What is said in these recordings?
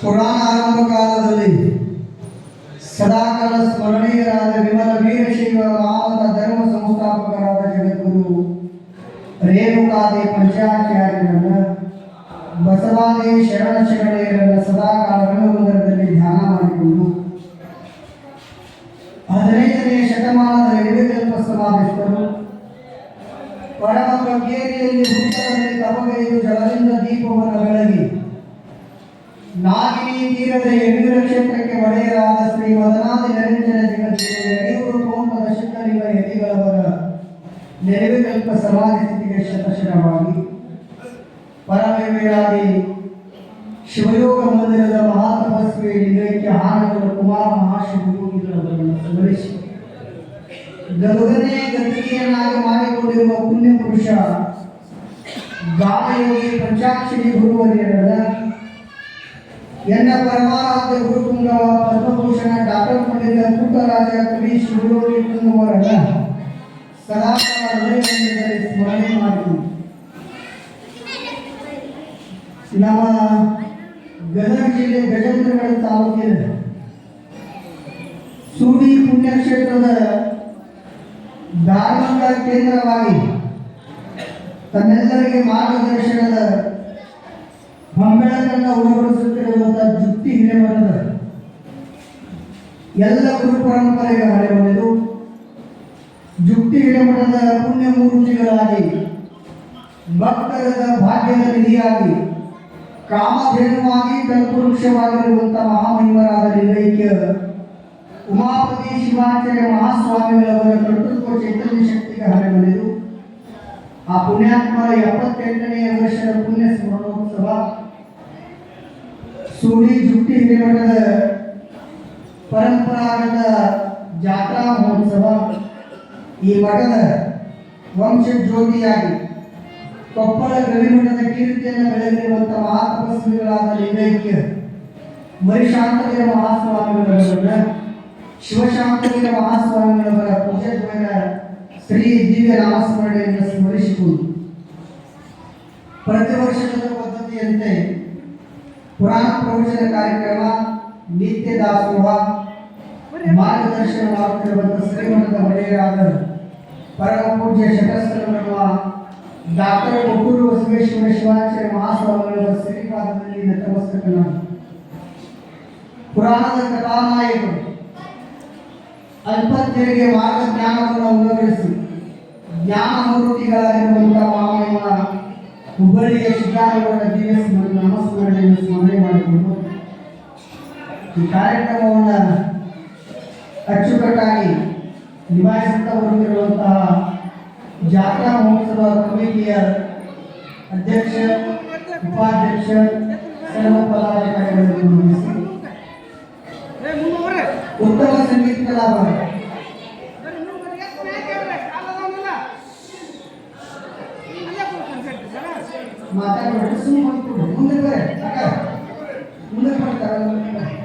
ಪುರಾಣ ಆರಂಭ ಕಾಲದಲ್ಲಿ ಸದಾಕಾಲ ಸ್ಮರಣೀಯರಾದ ವಿಮಲ ವೀರಶೈವ ಮಾವನ ಧರ್ಮ ಸಂಸ್ಥಾಪಕರಾದ ಜಗದ್ಗುರು ರೇಣುಕಾದಿ ಪಂಚಾಚಾರ್ಯರನ್ನ ಬಸವಾದಿ ಶರಣ ಶರಣೆಯರನ್ನ ಸದಾಕಾಲ ರಂಗಮಂದಿರದಲ್ಲಿ ಧ್ಯಾನ ಮಾಡಿಕೊಂಡು ಹದಿನೈದನೇ ಶತಮಾನದ ಸಮಾವೇಶರು ಪರಮ ಕಗ್ಗೇರಿಯಲ್ಲಿ ಹುತ್ತದಲ್ಲಿ ತಮಗೈದು ಜಲದಿಂದ ದೀಪವನ್ನು ಬೆಳಗಿ ನಾಗಿನಿ ತೀರದ ಯಡಿಯೂರ ಕ್ಷೇತ್ರಕ್ಕೆ ಒಡೆಯರಾದ ಶ್ರೀ ವದನಾದಿ ನಿರಂಜನ ಜಗತ್ತಿಗೆ ಯಡಿಯೂರು ಕೋಂಪದ ಶಿಖರಿವ ಯತಿಗಳವರ ನಿರ್ವಿಕಲ್ಪ ಸಮಾಧಿ ಸ್ಥಿತಿಗೆ ಶತಶರವಾಗಿ ಪರಮವೀರಾದಿ ಶಿವಯೋಗ ಮಂದಿರದ ಮಹಾತಪಸ್ವಿ ಲಿಂಗೈಕ್ಯ ಹಾನಗರ ಕುಮಾರ ಮಹಾಶಿವಯೋಗಿಗಳವರನ್ನು ಸ್ಮರಿಸಿ ಗರುಡನೇ ಗತಿಗೆಯನ್ನಾಗಿ ಮಾಡಿಕೊಂಡಿರುವ ಪುಣ್ಯಪುರುಷ ಗಾನಯೋಗಿ ಪಂಚಾಕ್ಷರಿ ಗುರುವರಿಯರಾದ ಎನ್ನ ಪರಮಾರಾಧ್ಯ ಗುರುಕುಂಗವ ಪದ್ಮಭೂಷಣ ಡಾಕ್ಟರ್ ಪಂಡಿತ ಪುಟ್ಟರಾಜ ಕವಿ ಶಿವಯೋಗಿ ಕುಂಗವರನ್ನ ಸದಾಕಾಲ ಹೃದಯದಲ್ಲಿ ಸ್ಮರಣೆ ಮಾಡಿ ನಮ್ಮ ಗದಗ ಜಿಲ್ಲೆ ಗಜೇಂದ್ರಗಡ ತಾಲೂಕಿನ ಸೂಡಿ ಪುಣ್ಯಕ್ಷೇತ್ರದ ಧಾರ್ಮಿಕ ಕೇಂದ್ರವಾಗಿ ತನ್ನೆಲ್ಲರಿಗೆ ಮಾರ್ಗದರ್ಶನದ ಬೆಳಕನ್ನು ಉಳಿಗೊಳಿಸುತ್ತಿರುವಂತಹ ಜುತ್ತಿ ಹಿರೇಮಠದ ಎಲ್ಲ ಗುರು ಪರಂಪರೆಗೆ ಹರೆಯುವುದು ಜುಕ್ತಿ ಹಿರೇಮಠದ ಪುಣ್ಯ ಮೂರ್ತಿಗಳಾಗಿ, ಭಕ್ತರದ ಭಾಗ್ಯದ ನಿಧಿಯಾಗಿ, ಕಾಮಧೇನುವಾಗಿ ಕಲ್ಪವೃಕ್ಷವಾಗಿರುವಂತಹ ಮಹಾಮಹಿಮರಾದ ಲಿಂಗೈಕ್ಯ ಉಮಾಪತಿ ಶಿವಾಚಾರ್ಯ ಮಹಾಸ್ವಾಮಿಗಳವರ ಕರ್ತೃತ್ವ ಚೈತನ್ಯ ಶಕ್ತಿಗೆ ಹರಮನೆದು ಆ ಪುಣ್ಯಾತ್ಮರ ಎಪ್ಪತ್ತೆಂಟನೆಯ ವರ್ಷದ ಪುಣ್ಯ ಸ್ಮರಣೋತ್ಸವ ಸೂಡಿ ಜುಟ್ಟಿ ಹಿರೇಮಠದ ಪರಂಪರಾಗತ ಜಾತ್ರಾ ಮಹೋತ್ಸವ. ಈ ಮಠದ ವಂಶ ಜ್ಯೋತಿಯಾಗಿ ಕೊಪ್ಪಳ ಗವಿಮಠದ ಕೀರ್ತಿಯನ್ನು ಬೆಳೆದಿರುವಂತಹ ಮಹಾತಪಸ್ವಿಗಳಾದ ಲಿಂಗೈಕ್ಯ, ಮರಿಶಾಂತವೀರ ಮಹಾಸ್ವಾಮಿಗಳವರನ್ನ ಶಿವಶಾಂತವೀರ ಮಹಾಸ್ವಾಮಿಗಳವರ ಪೂಜೆದ್ವಯ ಶ್ರೀ ದಿವ್ಯ ನಾಮಸ್ಮರಣೆಯನ್ನು ಸ್ಮರಿಸಬಹುದು ಪ್ರತಿ ವರ್ಷದ ಪದ್ಧತಿಯಂತೆ ಪುರಾಣ ಪ್ರವಚನ ಕಾರ್ಯಕ್ರಮ ನಿತ್ಯ ದಾಸೋಹ ಮಾರ್ಗದರ್ಶನ ಶ್ರೀಮಂತ ಶ್ರೀಮಠದ ಒಡೆಯರಾದ ಪರಮ ಪೂಜ್ಯ ಶತಸ್ಥರವರುವ ಡಾಕ್ಟರ್ ಒಕ್ಕೂರು ಬಸವೇಶ್ವರ ಶಿವಾಚಾರ್ಯ ಮಹಾಸ್ವಾಮಿಗಳ ಶ್ರೀಪಾದದಲ್ಲಿ ನತಮಸ್ತಕನಾದ ಪುರಾಣದ ಕಥಾನಾಯಕರು ಅಲ್ಪಜ್ಞರಿಗೆ ಮಾರ್ಗ ಜ್ಞಾನವನ್ನು ಉಲ್ಲಂಘಿಸಿ ಜ್ಞಾನ ಮೂರ್ತಿಗಳಾಗಿರುವಂತಹ ಮಾಮಯ್ಯನ ಹುಬ್ಬಳ್ಳಿಯ ಸಿದ್ಧಾರೂಢರ ದಿವ್ಯ ಸ್ಮರಣೆ ನಾಮಸ್ಮರಣೆಯನ್ನು ಸ್ಮರಣೆ ಮಾಡಿಕೊಂಡು ಈ ಕಾರ್ಯಕ್ರಮವನ್ನು ಅಚ್ಚುಕಟ್ಟಾಗಿ ನಿಭಾಯಿಸುತ್ತಾ ಬಂದಿರುವಂತಹ ಜಾತ್ರಾ ಮಹೋತ್ಸವ ಕಮಿಟಿಯ ಅಧ್ಯಕ್ಷ, ಉಪಾಧ್ಯಕ್ಷ, ಸರ್ವ ಪದಾಧಿಕಾರಿಗಳನ್ನು ಗಮನಿಸಿ ಉತ್ತಮ ಸಂಗೀತ ಕಲಾವಿದರು ಮಾತಾಡ್ಬಿಟ್ಟು ಸುಮ್ಮನೆ ಕೂತ್ಕೊಡು. ಮುಂದೆ ಬರ್ರಿ ಅಕ್ಕ. ಮುಂದೆ ಬರ್ತಾರೆ ಮುಂದೆ ಬರ್ರಿ.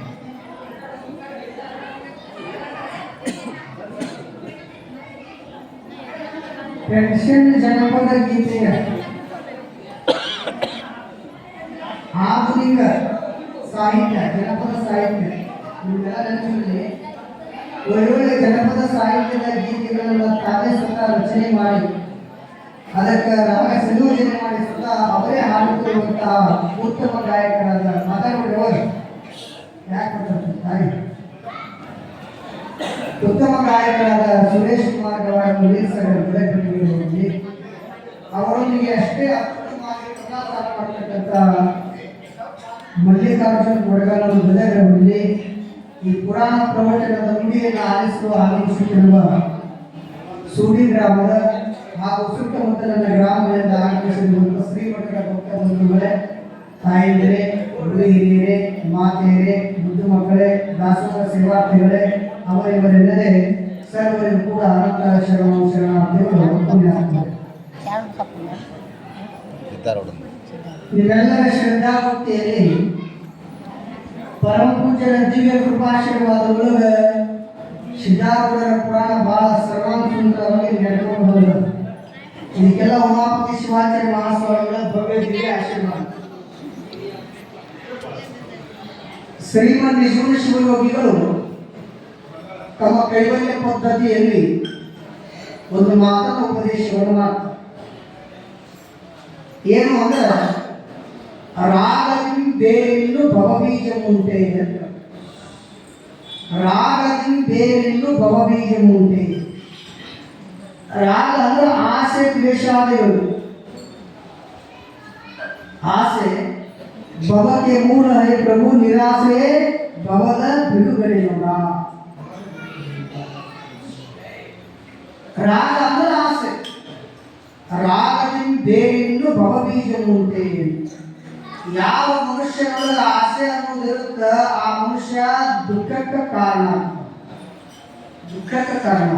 ಪೆನ್ಷನ್ ಜನಪದ ಗೀತೆಯ ಆಧುನಿಕ ಸಾಹಿತ್ಯ, ಜನಪದ ಸಾಹಿತ್ಯ. ನಿಮ್ಗೆಲ್ಲ ನೆನಪಿರಲಿ. ಒಳ್ಳೊಳ್ಳೆ ಜನಪದ ಸಾಹಿತ್ಯದ ಗೀತೆಗಳನ್ನ ತಾವೇ ಸ್ವತಃ ರಚನೆ ಮಾಡಿ, ಅದಕ್ಕೆ ನಾವೇ ಸಂಯೋಜನೆ ಮಾಡಿ ಸ್ವತಃ ಅವರೇ ಹಾಡುತ್ತಿರುವಂತಹ ಉತ್ತಮ ಗಾಯಕರಾದ ಮಾತಾಡ್ಬಿಡಿ ಯಾಕೆ ಮಾತಾಡ್ತಾರೆ ತಾಯಿ. ಉತ್ತಮ ಗಾಯಕರಾದ ಸುರೇಶ್ ಕುಮಾರ್ ಮುನೀರ್ ಬೆಳಕಲ್ಲಿ ಅವರೊಂದಿಗೆ ಅಷ್ಟೇ ಅತ್ಯುತ್ತಮವಾಗಿ ಕಲಾಸಾರ ಮಾಡ್ತಕ್ಕಂಥ ಮಲ್ಲಿಕಾರ್ಜುನ್ ಕೊಡಗನವರು ಹೃದಯಗಳಲ್ಲಿ ಈ ಪುರಾಣ ಪ್ರವಚನದ ನುಡಿಯನ್ನು ಆಲಿಸಲು ಆಗಮಿಸುತ್ತಿರುವ ಸೂಡಿ ಗ್ರಾಮದ ಹಾಗೂ ಸುತ್ತಮುತ್ತಲಿನ ಗ್ರಾಮಗಳಿಂದ ಆಗಮಿಸಿರುವಂತಹ ಶ್ರೀಮಠದ ಭಕ್ತ ಬಂಧುಗಳೇ ತಾಯಿಯರೇ ಗುರು ಹಿರಿಯರೇ ಮಾತೆಯರೇ, ಮುದ್ದು ಮಕ್ಕಳೇ, ದಾಸೋಹ ಸೇವಾರ್ಥಿಗಳೇ ಅವರಿವರೆಲ್ಲದೆ ಸರ್ವರಿಗೂ ಕೂಡ ಅನಂತ ಶರಣ ಶರಣಾರ್ಥಿಗಳು ಪುಣ್ಯಾತ್ಮರು ನಿಮ್ಮೆಲ್ಲರ ಶ್ರದ್ಧಾಭಕ್ತಿಯಲ್ಲಿ ಪರಮ ಪೂಜ್ಯರ ದಿವ್ಯ ಕೃಪಾಶೀರ್ವಾದಗಳು ಸಿದ್ಧಾರೂಢರ ಪುರಾಣ ಬಹಳ ಸರ್ವಾಂತರವಾಗಿ ನಡೆದುಕೊಂಡು ಹೋದ ಇದಕ್ಕೆಲ್ಲ ಉಮಾಪತಿ ಶಿವಾಚಾರ್ಯ ಮಹಾಸ್ವಾಮಿಗಳ ಭವ್ಯ ದಿವ್ಯ ಆಶೀರ್ವಾದ. ಶ್ರೀಮನ್ ಶಿವನ ಶಿವಯೋಗಿಗಳು ತಮ್ಮ ಕೈವಲ್ಯ ಪದ್ಧತಿಯಲ್ಲಿ ಒಂದು ಮಾತನ್ನು ಉಪದೇಶವನ್ನು ಮಾಡ್ತಾರೆ ಏನು ಅಂದ್ರೆ ರಾಗದಿಂ ಭವಬೀಜ ಮುಂಟೆ ಅಂತ. ರಾಗದಿಂ ಬೇರೆನ್ನು ಭವಬೀಜಮುಂಟೆ ರಾಗ ಅಂದ್ರೆ ಆಸೆ, ದ್ವೇಷಾದಿಗಳು. ಆಸೆ, ಭವಕ್ಕೆ ಮೂಲ ಹೇ ಪ್ರಭು ನಿರಾಸೆ ಭವದ ಬಿಡುಗಡೆ ನೋಡ ರಾಗ ಅಂದ್ರೆ ಆಸೆ ರಾಗದಿಂದ ಬೇರೆಯನ್ನು ಭವಬೀಜ ಉಂಟೆ ಯಾವ ಮನುಷ್ಯನೊಳಗೆ ಆಸೆ ಅನ್ನೋದಿರುತ್ತ ಆ ಮನುಷ್ಯ ದುಃಖಕ್ಕೆ ಕಾರಣ ದುಃಖಕ್ಕೆ ಕಾರಣ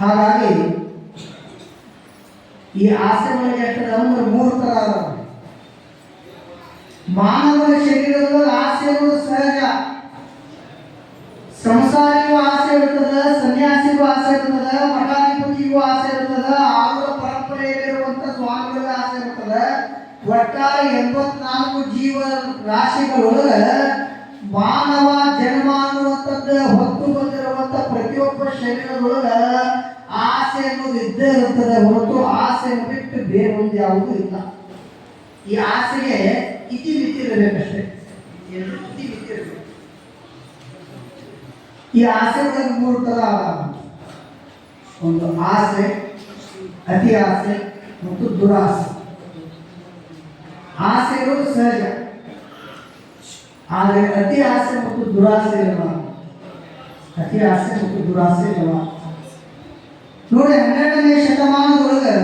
ಹಾಗಾಗಿ ಈ ಆಸೆ ಒಳಗೆ ಎಷ್ಟದ ಅಂದ್ರೆ ಮೂರು ತರ ಅದಾವ ಮಾನವನ ಶರೀರದೊಳಗೆ ಆಸೆ ಅನ್ನೋದು ಸಹಜ ಸಂಸಾರಿಗೂ ಆಸೆ ಇರುತ್ತದೆ, ಸನ್ಯಾಸಿಗೂ ಆಸೆ ಇರುತ್ತದೆ, ಮಠಾಧಿಪತಿಗೂ ಆಸೆ ಇರ್ತದ ಆರುಳ ಪರಂಪರೆಯಲ್ಲಿರುವಂತ ಸ್ವಾಮಿಗಳ ಆಸೆ ಇರ್ತದ ಒಟ್ಟಾರೆ ಎಂಬತ್ನಾಲ್ಕು ಜೀವ ರಾಶಿಗಳೊಳಗ ಮಾನವ, ಜನ್ಮ ಅನ್ನುವಂಥದ್ದು ಹೊತ್ತು ಬಂದಿರುವಂತ ಪ್ರತಿಯೊಬ್ಬ ಶರೀರದೊಳಗ ಆಸೆ ಅನ್ನೋದು ಇದ್ದೇ ಇರುತ್ತದೆ ಹೊರತು ಆಸೆ ಬಿಟ್ಟು ಬೇರೆ ಒಂದು ಯಾವುದೂ ಇಲ್ಲ. ಈ ಆಸೆಗೆ ಇತಿ ಮಿತಿ ಇರಬೇಕಷ್ಟೇ ಇತಿ ಮಿತಿ ಈ ಆಸೆಗಳಲ್ಲಿ ಮೂರು ಒಂದು ಆಸೆ, ಅತಿ ಆಸೆ ಮತ್ತು ದುರಾಸೆ. ಆಸೆ ಇರೋದು ಸಹಜ. ಆದರೆ ಅತಿ ಆಸೆ ಮತ್ತು ದುರಾಸೆ ಇರಬಾರದು ಅತಿ ಆಸೆ ಮತ್ತು ದುರಾಸೆ ಇರಬಾರದು ನೋಡಿ, ಹನ್ನೆರಡನೇ ಶತಮಾನದೊಳಗೆ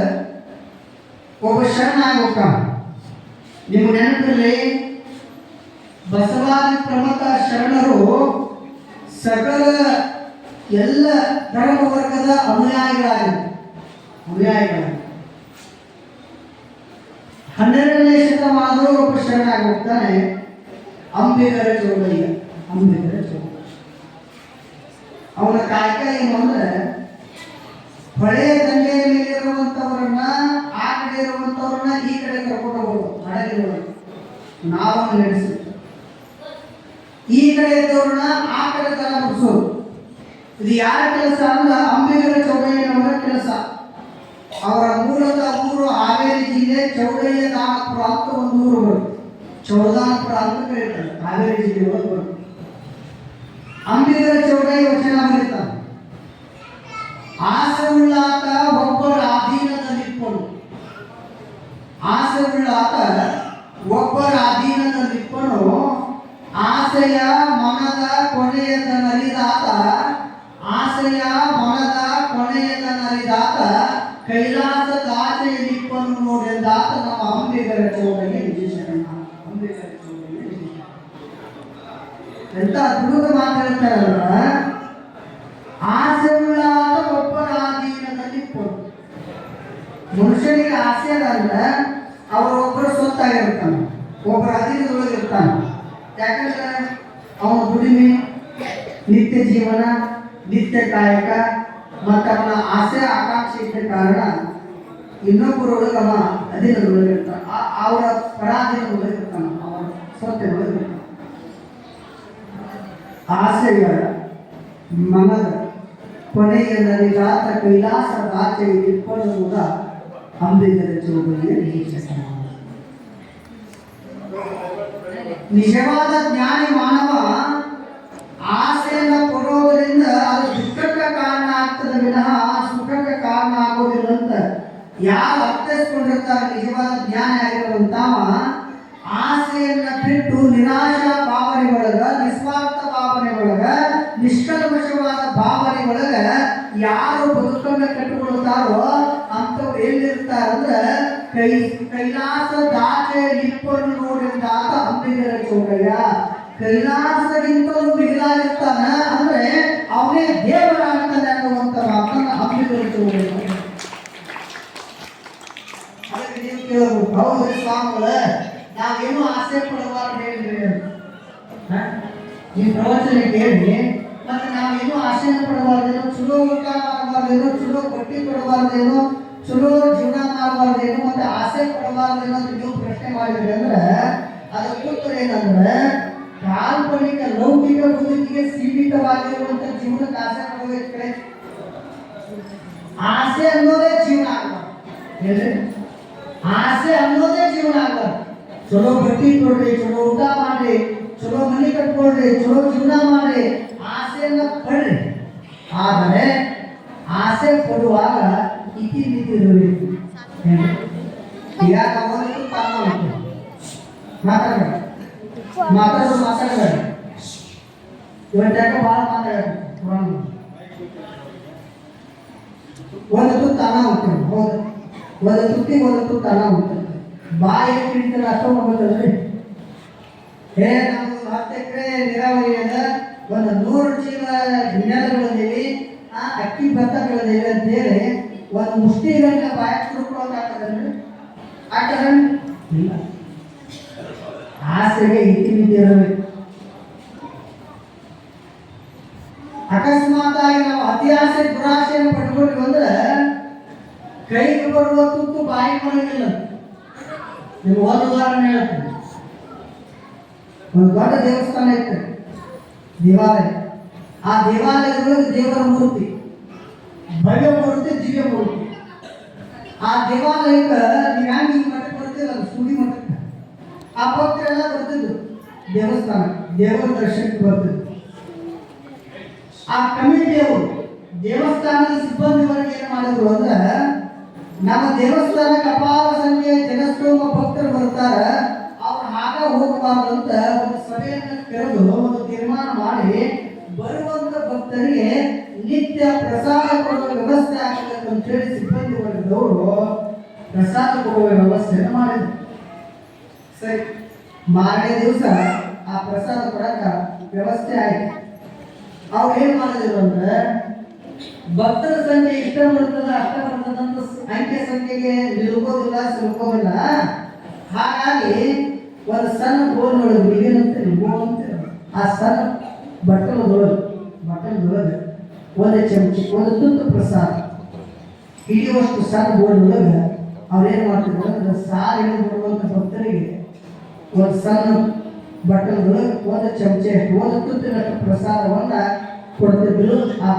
ಒಬ್ಬ ಶರಣ ನಿಮ್ಮ ನೆನಪಲ್ಲಿ ಬಸವಾದಿ ಪ್ರಮುಖ ಶರಣರು ಸಕಲ ಎಲ್ಲ ಧರ್ಮ ವರ್ಗದ ಅನುಯಾಯಿಗಳಾಗಿ ಅನುಯಾಯಿಗಳಾಗಿ ಹನ್ನೆರಡನೇ ಶತಮಾನದವರು ಒಬ್ಬ ಶರಣಾಗಿ ಅಂಬಿಗರ ಚೌಡಯ್ಯ. ಅಂಬಿಗರ ಅವನ ಕಾಯಕ ಏನು ಅಂದ್ರೆ ಹೊಳೆ ದಂಡೆಯ ಮೇಲಿರುವಂಥವ್ರನ್ನ ಆ ಕಡೆ ಇರುವಂತವ್ರನ್ನ ಈ ಕಡೆ ಕರ್ಕೊಂಡು ಹೋಗೋದು ಹಡಗಿರುವುದು ನಾವನ್ನು ನಡೆಸುತ್ತೆ ಈ ಕಡೆ ಇದ್ದವ್ರನ್ನ ಆ ಕಡೆ ತರ ಮುಗಿಸೋದು ಇದು ಯಾರ ಕೆಲಸ ಅಂದ್ರೆ ಅಂಬಿಗರ ಚೌಡಯ್ಯನವರ ಕೆಲಸ. ಅವರ ಮೂಲದ ಊರು ಹಾವೇರಿ ಜಿಲ್ಲೆ ಚೌಡಯ್ಯ ದಾನಪುರ ಅಂತ ಒಂದು ಊರು ಬರುತ್ತೆ. ಚೌಡದಾನಪುರ ಅಂತ ಕರೀತಾರೆ ಹಾವೇರಿ ಜಿಲ್ಲೆ ಒಳಗೆ ಬರುತ್ತೆ. ಅಂಬಿಗರ ಚೌಡಯ್ಯ ವಚನ ಬರೀತಾನೆ ಆಸೆ ಉಳ್ಳಾತ ಒಬ್ಬರ ಅಧೀನದಲ್ಲಿಪ್ಪನು ಆಸೆ ಉಳ್ಳಾತ ಒಬ್ಬರ ಅಧೀನದಲ್ಲಿಪ್ಪನು ಆಸೆಯ ಮನದ ಕೊನೆಯದ ನರಿದಾತ ಆಸೆಯ ಮನದ ಕೊನೆಯದ ನರಿದಾತ ಕೈಲಾಸದಾಚೆಯಲ್ಲಿಪ್ಪನು ನೋಡೆಂದಾತ ನಮ್ಮ ಅಂಬಿಗರ ಚೌಡಯ್ಯ ವಿಜಯಶರಣ ಅಂಬಿಗರ ಚೌಡಯ್ಯ ವಿಜಯಶರಣ ಎಂತ ಅದ್ಭುತ ಮಾತಾಡ್ತಾರಲ್ಲ ಆಸೆ ಉಳ್ಳಾತ ಒಬ್ಬರ ಅಧೀನದಲ್ಲಿ ಕೊಡು ಮನುಷ್ಯನಿಗೆ ಆಸೆ ಅದಂದ್ರೆ ಅವರೊಬ್ಬರು ಸ್ವತ್ತಾಗಿರ್ತಾನೆ ಒಬ್ಬರ ಅಧೀನದೊಳಗೆ ಇರ್ತಾನೆ ಯಾಕಂದ್ರೆ ಅವನ ದುಡಿಮೆ, ನಿತ್ಯ ಜೀವನ, ನಿತ್ಯ ಕಾಯಕ ಮತ್ತು ಅವನ ಆಸೆ ಆಕಾಂಕ್ಷೆ ಇದ್ದ ಕಾರಣ ಇನ್ನೊಬ್ಬರೊಳಗೆ ಅವ ಅಧೀನದೊಳಗೆ ಇರ್ತಾನೆ. ಅವರ ಪರಾಧೀನದೊಳಗೆ ಇರ್ತಾನೆ. ಅವರ ಸ್ವತ್ತಿನೊಳಗೆ ಇರ್ತಾನೆ. ಆಸೆಯ ಮನದ ಕೊನೆಯ ಕೈಲಾಸ ಕೈಲಾಸದಾಚೆ ಇಟ್ಕೊಳ್ಳುವುದ ಅಂಬಿಗರ ಚೌಬಯ್ಯ ನಿರೀಕ್ಷಿಸೋಣ ನಿಜವಾದ ಜ್ಞಾನಿ ಮಾನವ ಆಸೆಯನ್ನ ಕೊಡೋದರಿಂದ ಅದು ದುಃಖಕ್ಕೆ ಕಾರಣ ಆಗ್ತದೆ ವಿನಃ ಸುಖಕ್ಕೆ ಕಾರಣ ಆಗೋದಿಲ್ಲ ಅಂತ ಯಾರು ಅರ್ಥೈಸ್ಕೊಂಡಿರ್ತಾರೆ ನಿಜವಾದ ಜ್ಞಾನಿ ಆಗಿರುವಂತಾವ ಆಸೆಯನ್ನ ಬಿಟ್ಟು ನಿರಾಶಾ ಭಾವನೆ ಒಳಗ ನಿಸ್ವಾರ್ಥ ಭಾವನೆ ಒಳಗ ನಿಷ್ಕಲ್ಮಶವಾದ ಭಾವನೆ ಒಳಗ ಯಾರು ಬದುಕನ್ನ ಕಟ್ಟಿಕೊಳ್ತಾರೋ ಅಂಥವ್ರು ಎಲ್ಲಿರ್ತಾರಂದ್ರ ಕೈ ಕೈಲಾಸ ದಾಚೆ ಅಂಬಿಗರ ಚೌಡಯ್ಯ ಕೈಲಾಸಗಿಂತಲೂ ಮಿಗಿಲಾಗಿರ್ತಾನ ಅಂದ್ರೆ ಅವನೇ ದೇವರಾಗ್ತಾನೆ ಅನ್ನುವಂತ ಮಾತನ್ನ ಅಂಬಿಗರ ಚೌಡಯ್ಯ ಅದಕ್ಕೆ ನೀವು ಕೇಳಬಹುದು ಹೌದು ಸ್ವಾಮಿಗಳ, ನಾವೇನು ಆಸೆ ಪಡಬಾರ್ದು ಹೇಳ್ರಿ? ಈ ಪ್ರವಚನ ಕೇಳಿ, ಮತ್ತೆ ನಾವೇನು ಆಸೆ ಪಡಬಾರ್ದೇನೋ, ಚಲೋ ಊಟ ಮಾಡಬಾರ್ದೇನೋ, ಚಲೋ ಬಟ್ಟೆ ಕೊಡಬಾರ್ದೇನೋ, ಚಲೋ ಜೀವನ ಮಾಡಬಾರ್ದೇನೋ, ಮತ್ತೆ ಆಸೆ ಪಡಬಾರ್ದೇನೋ ನೀವು ಪ್ರಶ್ನೆ ಮಾಡಿದ್ರಿ ಅಂದ್ರೆ ಅದಕ್ಕೋಸ್ಕರ ಏನಂದ್ರೆ, ಕಾಲ್ಪನಿಕ ಲೌಕಿಕ ಬದುಕಿಗೆ ಸೀಮಿತವಾಗಿರುವಂತ ಜೀವನ ಆಸೆ ಹೋಗೈತೆ ಆಸೆ ಅನ್ನೋದೇ ಜೀವನ ಆಗಲ್ಲ ಆಸೆ ಅನ್ನೋದೇ ಜೀವನ ಆಗಲ್ಲ ಚಲೋ ಬಟ್ಟಿ ಕೊಡ್ರಿ ಚಲೋ ಊಟ ಮಾಡ್ರಿ, ಚಲೋ ಮನೆ ಕಟ್ಕೊಳ್ರಿ, ಚಲೋ ಜೀವನ ಇವತ್ತು ಯಾಕೆ ಭಾಳ ಮಾತಾಡೋದು ಪುರಾಣ. ಒಂದು ತುತ್ತು ಅನ್ನ ಹೋಗ್ತೇನೆ ಹೌದು ಒಂದು ತುತ್ತಿಗೆ ಒಂದು ತುತ್ತು ಅನ್ನ ಹೋಗ್ತೇನೆ ಬಾಯಿ ಹಿಡಿತಾರೆ ಅಷ್ಟು ಹೋಗ್ಬೇಕಲ್ರಿ ಹೇ ನಮ್ದು ಹತ್ತು ನೀರಾವರಿ ಅದ, ಒಂದು ನೂರು ಚೀಲ ಬೆಳೆದೀವಿ ಆ ಅಕ್ಕಿ ಭತ್ತ ಬೆಳೆದೀವಿ ಅಂತೇಳಿ ಒಂದು ಮುಷ್ಟಿ ಗಂಟೆ ಬಾಯಿ ಕುಡ್ಕೊಳ್ಳೋಕೆ ಆಗ್ತದಲ್ರಿ ಆಗ್ತದಲ್ರಿ ಇಲ್ಲ. ಆಸೆಗೆ ಇತಿಮಿತಿ ಇರಬೇಕು ಅಕಸ್ಮಾತ್ ಆಗಿ ನಾವು ಅತಿ ಆಸೆ ದುರಾಸೆಯನ್ನು ಪಡ್ಕೊಂಡ್ವಿ ಅಂದ್ರೆ ಕೈಗೆ ಬರುವ ತುತ್ತು ಬಾಯಿ ಬರೋಂಗಿಲ್ಲ ನಿಮ್ಗೆ ಒಂದು ಉದಾಹರಣೆ ಹೇಳ್ತೀನಿ. ಒಂದು ದೊಡ್ಡ ದೇವಸ್ಥಾನ ಇತ್ತು. ದೇವಾಲಯ. ಆ ದೇವಾಲಯದಲ್ಲಿ ದೇವರ ಮೂರ್ತಿ. ಭವ್ಯ ಮೂರ್ತಿ ದಿವ್ಯ ಮೂರ್ತಿ ಆ ದೇವಾಲಯಕ್ಕೆ ನೀವು ಹೆಂಗೆ ಈ ಮಠಕ್ಕೆ ಬರ್ತೀರ ಮಠಕ್ಕೆ. ಆ ಭಕ್ತರೆಲ್ಲ ಬರ್ತಿದ್ರು. ದೇವಸ್ಥಾನ ದೇವರ ದರ್ಶನಕ್ಕೆ ಬರ್ತಿದ್ರು. ಆ ಕಮಿಟಿಯವರು ದೇವಸ್ಥಾನದ ಸಿಬ್ಬಂದಿ ಸಿಬ್ಬಂದಿವರೆಗೆ ಏನು ಮಾಡಿದ್ರು ಅಂದ್ರೆ, ನಮ್ಮ ದೇವಸ್ಥಾನಕ್ಕೆ ಅಪಾರ ಸಂಖ್ಯೆಯ ಜನಸ್ತೋಮ ಭಕ್ತರು ಬರ್ತಾರ. ಅವ್ರು ಆಗ ಹೋಗಬಾರ್ದು ಅಂತ ಒಂದು ಸಭೆಯನ್ನು ಕರೆದು ಒಂದು ತೀರ್ಮಾನ ಮಾಡಿ ಬರುವಂತ ಭಕ್ತರಿಗೆ ನಿತ್ಯ ಪ್ರಸಾದ ಕೊಡುವ ವ್ಯವಸ್ಥೆ ಆಗಬೇಕು ಅಂತ ಹೇಳಿ ಸಿಬ್ಬಂದಿ ವರ್ಗದವರು ಪ್ರಸಾದ ಕೊಡುವ ವ್ಯವಸ್ಥೆಯನ್ನು ಮಾಡಿದ್ರು. ಸರಿ, ಮಾರನೇ ದಿವಸ ಆ ಪ್ರಸಾದ ಕೊಡಕ ವ್ಯವಸ್ಥೆ ಆಯ್ತು. ಅವ್ರು ಏನ್ ಮಾಡಿದ್ರು ಅಂದ್ರೆ, ಭಕ್ತರ ಸಂಖ್ಯೆ ಇಷ್ಟ ಬರ್ತದ ಅಷ್ಟ ಬರ್ತದ ಅಂಕೆ ಸಂಖ್ಯೆಗೆ ನಿಲ್ಕೋದಿಲ್ಲ ಸಿಲ್ಕೋದಿಲ್ಲ ಹಾಗಾಗಿ ಒಂದು ಸಣ್ಣ ಬೋಲ್ ನೋಡಿದ್ರು ಏನಂತ ಬೋಲ್ ಅಂತ ಆ ಸಣ್ಣ ಬಟ್ಟಲದೊಳಗೆ ಬಟ್ಟಲದೊಳಗೆ ಒಂದು ಚಮಚ, ಒಂದು ತುತ್ತು ಪ್ರಸಾದ. ಹಿಡಿಯುವಷ್ಟು ಸಣ್ಣ ಬೋಲ್ ಒಳಗೆ ಅವ್ರೇನ್ ಮಾಡ್ತಿದ್ರು ಅಂದ್ರೆ ಸಾಲ ಹಿಡಿದು ಭಕ್ತರಿಗೆ ಒಂದು ಸಣ್ಣ ಬಟ್ಟಲದೊಳಗೆ ಒಂದು ಚಮಚ ಒಂದು ತುತ್ತಿನಷ್ಟು ಪ್ರಸಾದವನ್ನ ಕೊಡ್ತಿದ್ರು ಆ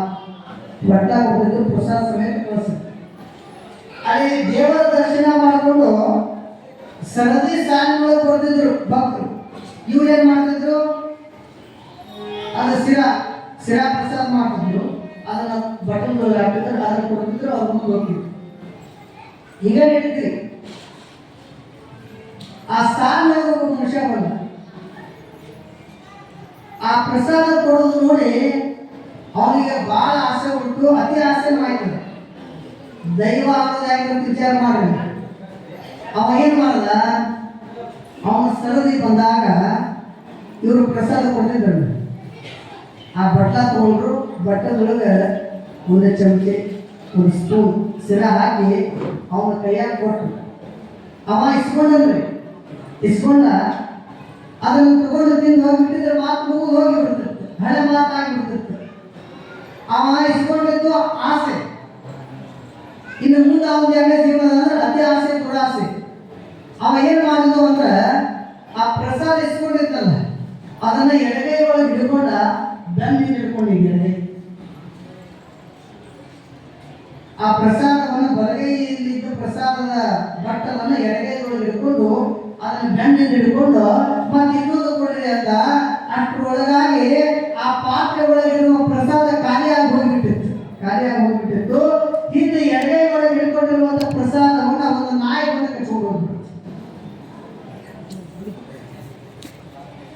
ಬಟ್ಟ ಕೊಡ್ತಿದ್ರು ಪ್ರಸಾದ ಸಮೇತ ಕಳಿಸಿದ್ರು ಅಲ್ಲಿ ದೇವರ ದರ್ಶನ ಮಾಡಿಕೊಂಡು ಸರದಿ ಸಾಲ ಕೊಡ್ತಿದ್ರು ಭಕ್ತರು. ಇವ್ರು ಏನ್ ಮಾಡ್ತಿದ್ರು? ಅದು ಸಿರಾ ಸಿರಾ ಪ್ರಸಾದ ಮಾಡ್ತಿದ್ರು. ಅದನ್ನ ಬಟನ್ಗಳು ಹಾಕಿದ್ರು, ಅದನ್ನ ಕೊಡ್ತಿದ್ರು, ಅವ್ರ ಮುಂದೆ ಹೋಗ್ತಿದ್ರು. ಈಗ ಹೇಳಿದ್ರಿ ಆ ಸಾಲ ಮನುಷ್ಯ ಬಂದ. ಆ ಪ್ರಸಾದ ಕೊಡೋದು ನೋಡಿ ಅವನಿಗೆ ಬಹಳ ಆಸೆ ಉಂಟು, ಅತಿ ಆಸೆ ಆಯ್ತು ದೈವ ಆಗೋದಾಗಿ ಅಂತ ವಿಚಾರ ಮಾಡಿ ಅವ ಏನ್ ಮಾಡ್ದ? ಅವನ ಸರದಿ ಬಂದಾಗ ಇವರು ಪ್ರಸಾದ ಕೊಟ್ಟಿದ್ದರು. ಆ ಬಟ್ಟ ತಗೊಂಡ್ರು, ಬಟ್ಟದೊಳಗೆ ಒಂದು ಚಮಚೆ, ಒಂದು ಸ್ಪೂನ್ ಸಿರ ಹಾಕಿ ಅವನ ಕೈಯಾಗ ಕೊಟ್ಟರು ಅವ ಇಸ್ಕೊಂಡಲ್ರಿ ಇಸ್ಕೊಂಡ ಅದನ್ನು ತಗೊಂಡು ತಿಂದು ಹೋಗಿಬಿಟ್ಟಿದ್ರೆ ಮಾತು ಹೋಗಿಬಿಡ್ತಿತ್ತು ಹಳೆ ಮಾತಾಗಿಬಿಡ್ತಿತ್ತು ಅವ ಇಸ್ಕೊಂಡಿದ್ದು ಆಸೆ. ಇನ್ನು ಮುಂದೆ ಅವನ ಹೆಂಗೆ ಜೀವನ ಅಂದ್ರೆ ಅತಿ ಆಸೆ ದುರಾಸೆ ಅವ ಏನು ಮಾಡಿದ್ವು ಅಂದ್ರೆ ಆ ಪ್ರಸಾದ ಇಸ್ಕೊಂಡಿರ್ತಲ್ಲ ಅದನ್ನ ಎಡಗೈ ಒಳಗೆ ಹಿಡ್ಕೊಂಡ ಬೆನ್ನಿಗೆ ಹಿಡ್ಕೊಂಡಿದ್ದೇನೆ ಆ ಪ್ರಸಾದವನ್ನು ಬಲಗೈಯಲ್ಲಿದ್ದ ಪ್ರಸಾದದ ಬಟ್ಟಲನ್ನು ಒಳಗೆ ಹಿಡ್ಕೊಂಡು ಅದನ್ನ ಬೆನ್ನಿಗೆ ಹಿಡ್ಕೊಂಡು, ಮತ್ತೆ ಇನ್ನೊಂದು ಕೊಡ್ರಿ ಅಂತ ಅಷ್ಟರೊಳಗಾಗಿ ಆ ಪಾತ್ರೆ ಒಳಗಿರುವ ಪ್ರಸಾದ ಖಾಲಿಯಾಗಿ ಹೋಗಿಬಿಟ್ಟಿತ್ತು. ಖಾಲಿಯಾಗಿ ಹೋಗಿಬಿಟ್ಟಿತ್ತು. ಹಿಂದೆ ಎಡಗೈ ಒಳಗೆ ಹಿಡ್ಕೊಂಡಿರುವಂತ ಪ್ರಸಾದವನ್ನು ಒಂದು ನಾಯಿ ಬಂದು ಕಟ್ಕೊಂಡು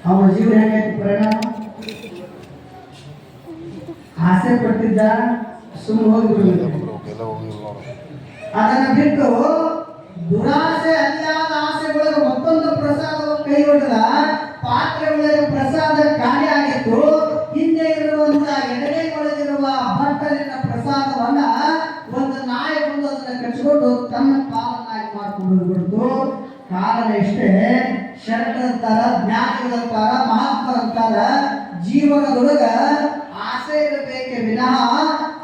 ಅವನ ಜೀವನ ಹೇಗಾಯ್ತು ಪರಿಣಾಮ? ಆಸೆ ಪಟ್ಟಿದ್ದ ಸುಮ್ಮನೆ ಹೋಗಿ ಅದನ್ನ ಬಿಟ್ಟು ದುರಾಸೆ ಅತಿಯಾದ ಮತ್ತೊಂದು ಪ್ರಸಾದವನ್ನು ಕೈ ಹೊಡೆದ ಪಾತ್ರೆ ಒಳಗೆ ಪ್ರಸಾದ ಖಾಲಿ ಆಗಿತ್ತು. ಹಿಂದೆ ಇರುವಂತಹ ಎಡಗೈ ಒಳಗಿರುವ ಭಟ್ಟಲಿನ ಪ್ರಸಾದವನ್ನ ಒಂದು ನಾಯಿ ಬಂದು ಅದನ್ನ ಕಚ್ಕೊಂಡು ತನ್ನ ಪಾಲನ್ನಾಗಿ ಮಾಡ್ಕೊಂಡು ಬಿಡ್ತು ಕಾರಣ ಇಷ್ಟೇ ಶರಣರಂತಾರ ಜ್ಞಾನಿಗಳಂತಾರ, ಮಹಾತ್ಮರಂತಾರ, ಜೀವನದೊಳಗ ಆಸೆ ಇರಬೇಕೆ ವಿನಃ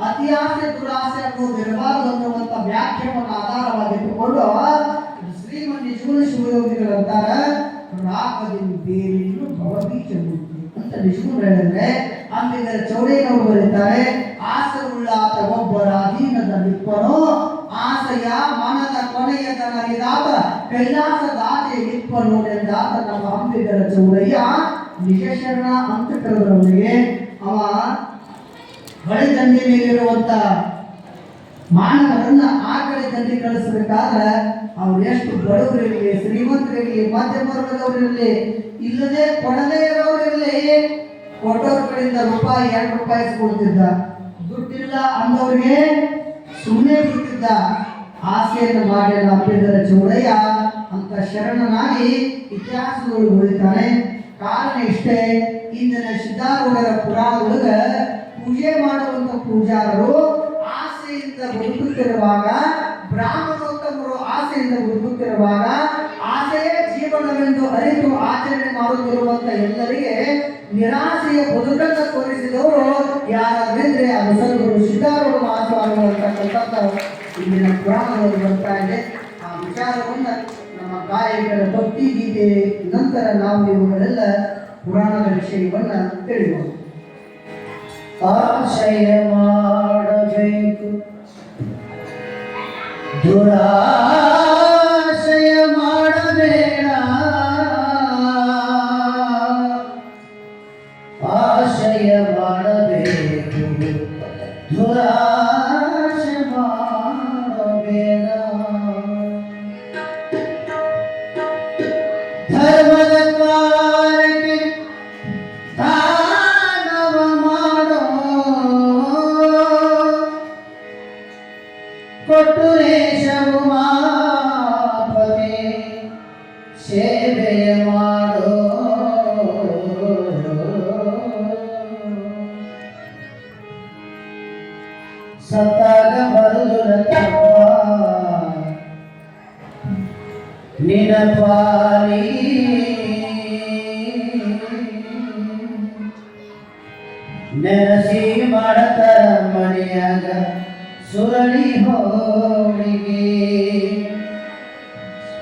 ಅತಿ ಆಸೆ ದುರಾಸೆ ಅನ್ನೋದು ಇರಬಾರದು ಅನ್ನುವಂಥ ವ್ಯಾಖ್ಯವನ್ನು ಆಧಾರವಾಗಿಟ್ಟುಕೊಂಡು ಶಿವಯೋಗಿಗಳಂತಾರ ರಾಗದಿಂದ ಬೇರಿನ್ನು ಭವಬೀಜ ಅಂತ ನಿಜಗುಣ ಹೇಳಿದ್ರೆ ಅಂಬಿಗರ ಚೌಡೇನವರು ಬರೀತಾರೆ ಆಸೆ ಉಳ್ಳಾತ ಒಬ್ಬರ ಅಧೀನದ ನಿಪ್ಪನು ಆಸೆಯ ಮನದ ಕೊನೆಯದ ನರಿದಾತ ಕೈಲಾಸದಾಚೆ ನಿಪ್ಪನು ಎಂದಾತ ನಮ್ಮ ಅಂಬಿಗರ ಚೌಡಯ್ಯ ನಿಜ ಶರಣ ಅಂತ ಕರೆದವನಿಗೆ ಅವ ಹೊಳೆ ದಂಡೆ ಮೇಲಿರುವಂತ ಮಾನವರನ್ನ ಆ ಕಡೆ ದಂಡಿ ಕಳಿಸ್ಬೇಕಾದ್ರೆ ಅವ್ರು ಎಷ್ಟು ಬಡವರಿರಲಿ, ಶ್ರೀಮಂತರಿರಲಿ, ಮಧ್ಯಮ ವರ್ಗದವರಿರಲಿ, ಇಲ್ಲದೆ ಕೊಡದೇ ಇರೋರಿರಲಿ ಕೊಟ್ಟವ್ರ ಕಡೆಯಿಂದ ರೂಪಾಯಿ ಎರಡು ರೂಪಾಯಿ ಕೊಡ್ತಿದ್ದ ದುಡ್ಡಿಲ್ಲ ಅಂದವ್ರಿಗೆ ಸುಮ್ಮನೆ ಬಿಡ್ತಿದ್ದ. ಆಸೆಯನ್ನು ಮಾಡಿ ಅಂಬೇಡ್ಕರ ಚೌಡಯ್ಯ ಅಂತ ಶರಣನಾಗಿ ಇತಿಹಾಸದೊಳಗೆ ಉಳಿತಾನೆ. ಕಾರಣ ಇಷ್ಟೇ, ಇಂದಿನ ಸಿದ್ಧಾರೂಢರ ಪುರಾಣದೊಳಗೆ ಪೂಜೆ ಮಾಡುವಂತ ಪೂಜಾರರು ಬದುಕುತ್ತಿರುವಾಗ ಬ್ರಾಹ್ಮಣೋತ್ತಮರು ಆಸೆಯಿಂದ ಬದುಕುತ್ತಿರುವಾಗ ಆಸೆಯೇ ಜೀವನವೆಂದು ಅರಿತು ಆಚರಣೆ ಮಾಡುತ್ತಿರುವಂತ ಎಲ್ಲರಿಗೆ ನಿರಾಸೆಯ ಬದುಕನ್ನು ತೋರಿಸಿದವರು ಯಾರಾದ್ರೆ ಅದು ಸದ್ಗುರು ಸಿದ್ಧಾರೂಢ ಮಹಾಸ್ವಾಮಿಗಳು ಇಲ್ಲಿನ ಪುರಾಣದಲ್ಲಿ ಬರ್ತಾ ಇದೆ. ಆ ವಿಚಾರವನ್ನು ನಮ್ಮ ಗಾಯಕರ ಭಕ್ತಿ ಗೀತೆ ನಂತರ ನಾವು ಇವುಗಳೆಲ್ಲ ಪುರಾಣದ ವಿಷಯವನ್ನು ತಿಳಿಬಹುದು ಆಶಯ ಮಾಡಬೇಕು. জোড়া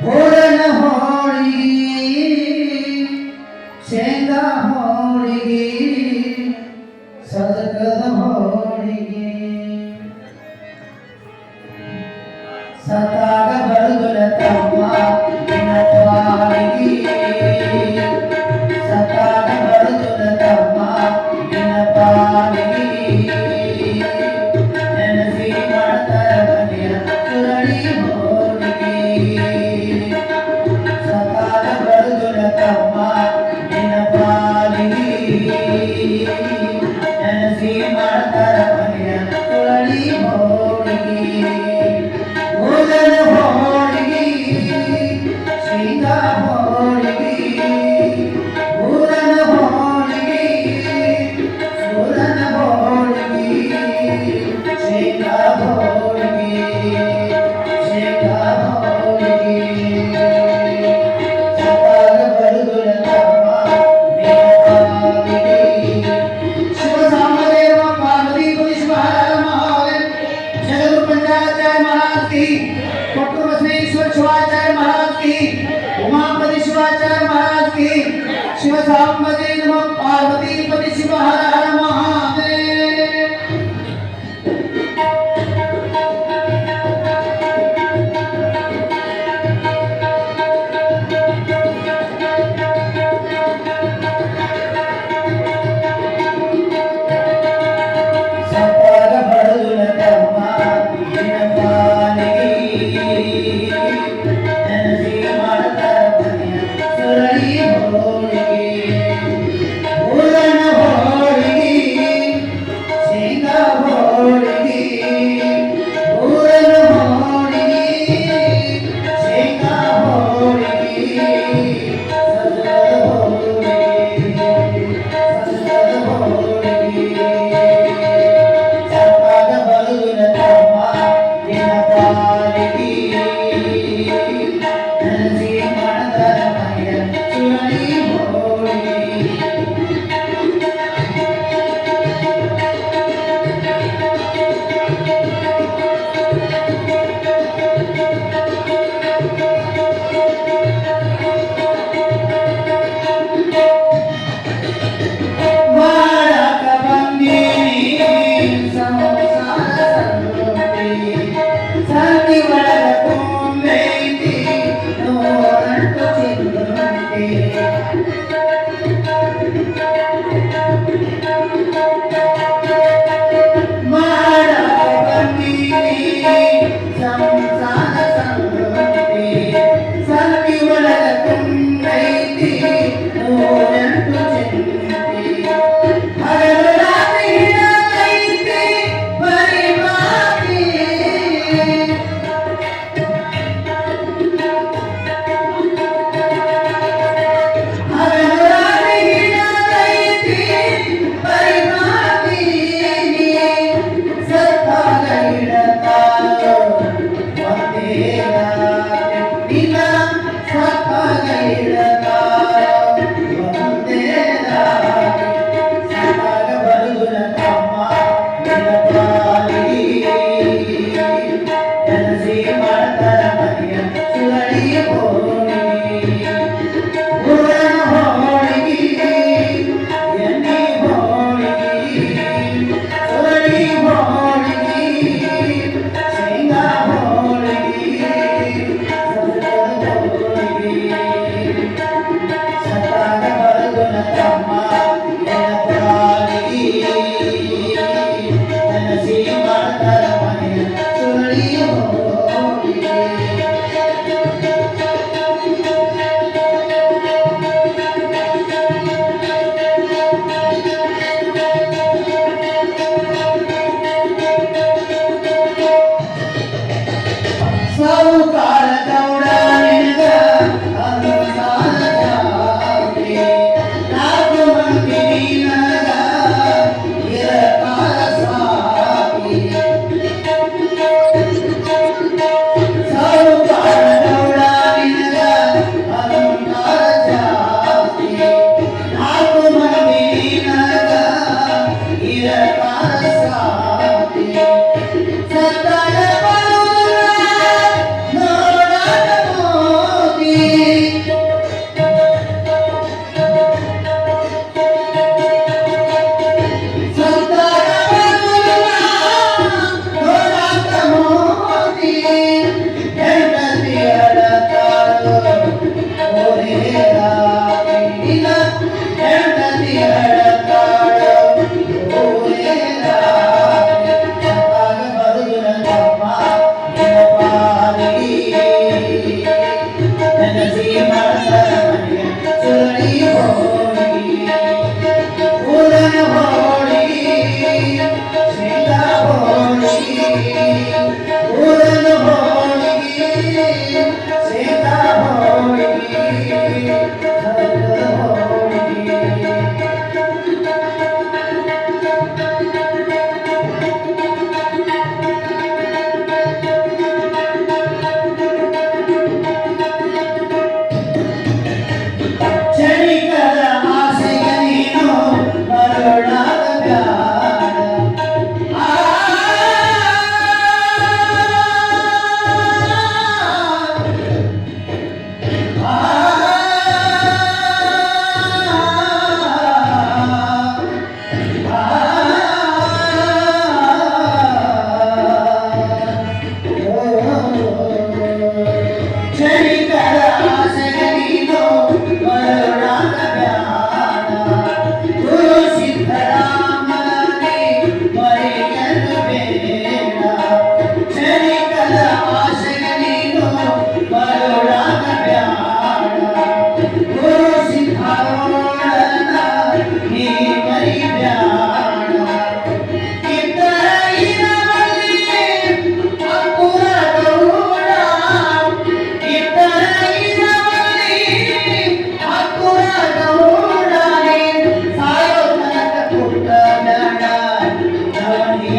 ভোর Thank you.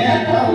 Yeah.